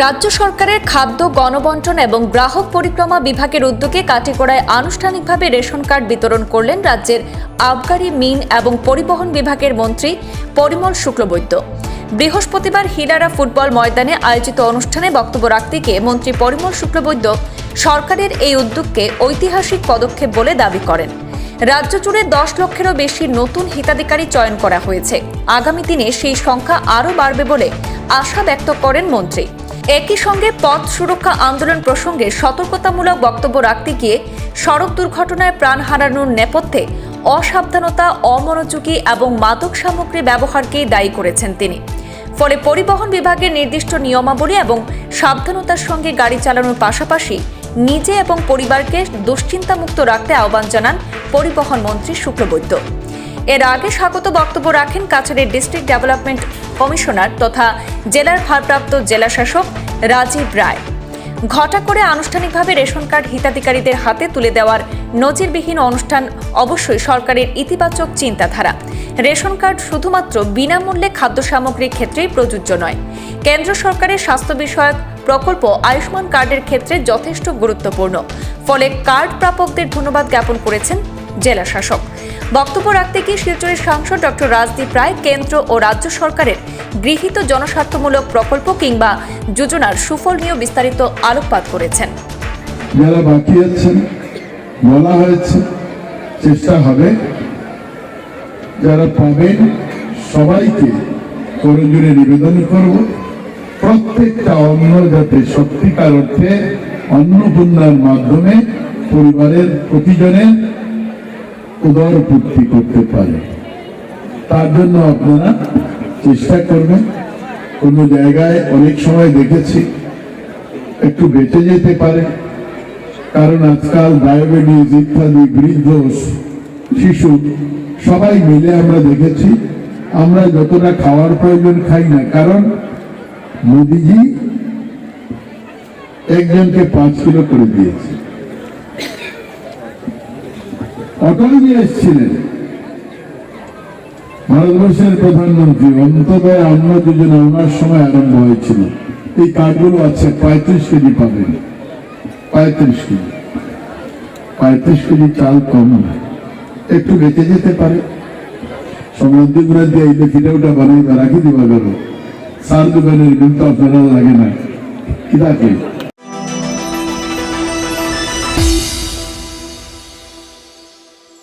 রাজ্য সরকারের খাদ্য, গণবন্টন এবং গ্রাহক পরিক্রমা বিভাগের উদ্যোগে কাটিগড়ায় আনুষ্ঠানিকভাবে রেশন কার্ড বিতরণ করলেন রাজ্যের আবগারি মিন এবং পরিবহন বিভাগের মন্ত্রী পরিমল শুক্লবৈদ্য। বৃহস্পতিবার হিলারা ফুটবল ময়দানে আয়োজিত অনুষ্ঠানে বক্তব্য রাখতে গিয়ে মন্ত্রী পরিমল শুক্লবৈদ্য সরকারের এই উদ্যোগকে ঐতিহাসিক পদক্ষেপ বলে দাবি করেন। রাজ্য জুড়ে দশ লক্ষেরও বেশি নতুন হিতাধিকারী চয়ন করা হয়েছে। আগামী দিনে সেই সংখ্যা আরও বাড়বে বলে আশা ব্যক্ত করেন মন্ত্রী। একই সঙ্গে পথ সুরক্ষা আন্দোলন প্রসঙ্গে সতর্কতামূলক বক্তব্য রাখতে গিয়ে সড়ক দুর্ঘটনায় প্রাণ হারানোর নেপথ্যে অসাবধানতা, অমনোযোগী এবং মাদক সামগ্রী ব্যবহারকেই দায়ী করেছেন তিনি। ফলে পরিবহন বিভাগের নির্দিষ্ট নিয়মাবলী এবং সাবধানতার সঙ্গে গাড়ি চালানোর পাশাপাশি নিজে এবং পরিবারকে দুশ্চিন্তামুক্ত রাখতে আহ্বান জানান পরিবহন মন্ত্রী শুক্লবৈদ্য। এর আগে স্বাগত বক্তব্য রাখেন কাছাড়ের ডিস্ট্রিক্ট ডেভেলপমেন্ট কমিশনার তথা জেলার ভারপ্রাপ্ত জেলাশাসক রাজীব রায়। ঘটা করে আনুষ্ঠানিকভাবে রেশন কার্ড হিতাধিকারীদের হাতে তুলে দেওয়ার নজিরবিহীন অনুষ্ঠান অবশ্যই সরকারের ইতিবাচক চিন্তাধারা। রেশন কার্ড শুধুমাত্র বিনামূল্যে খাদ্য সামগ্রীর ক্ষেত্রেই প্রযোজ্য নয়। কেন্দ্র সরকারের স্বাস্থ্য বিষয়ক প্রকল্প আয়ুষ্মান কার্ডের ক্ষেত্রে যথেষ্ট গুরুত্বপূর্ণ। ফলে কার্ড প্রাপকদের ধন্যবাদ জ্ঞাপন করেছেন জেলা শাসক। বক্তব্য রাখতে গিয়ে শিলচরের সাংসদ ডক্টর রাজদীপ রায় কেন্দ্র ও রাজ্য সরকারের গৃহীত জনস্বার্থমূলক প্রকল্প কিংবা যোজনার সুফল নিয়েও বিস্তারিত আলোকপাত করেছেন। যারা বাকি আছেন বলা হয়েছে, চেষ্টা হবে। যারা পাবেন, সবাইকে করজোরে নিবেদন করব। প্রত্যেকটা অন্ন যাতে সত্যিকার অর্থে অন্নপূর্ণার মাধ্যমে পরিবারের প্রতিজনের উদর করতে পারে। তার জন্য আপনারা চেষ্টা করবেন। কোনো জায়গায় অনেক সময় দেখেছি, একটু বেঁচে যেতে পারে। কারণ আজকাল ডায়াবেটিস ইত্যাদি বৃদ্ধ শিশু, সবাই মিলে আমরা দেখেছি, আমরা যতটা খাওয়ার প্রয়োজন খাই না। কারণ মোদিজি একজনকে পাঁচ কিলো করে দিয়েছে। অটলজি এসছিলেন। ভারতবর্ষের প্রধানমন্ত্রী অন্তদয় অন্ন যোজনা ওনার সময় আরম্ভ হয়েছিল। এই কার্ডগুলো আছে, পঁয়ত্রিশ কেজি পাবেন। পঁয়ত্রিশ কেজি। পঁয়ত্রিশ কেজি চাল কম একটু বেঁচে যেতে পারে। গুড়া দিয়ে এই ফিরে ওটা বানাই রাখি দিবা গেল সার দোকানের বিল আপনারা লাগে না। কিদাকে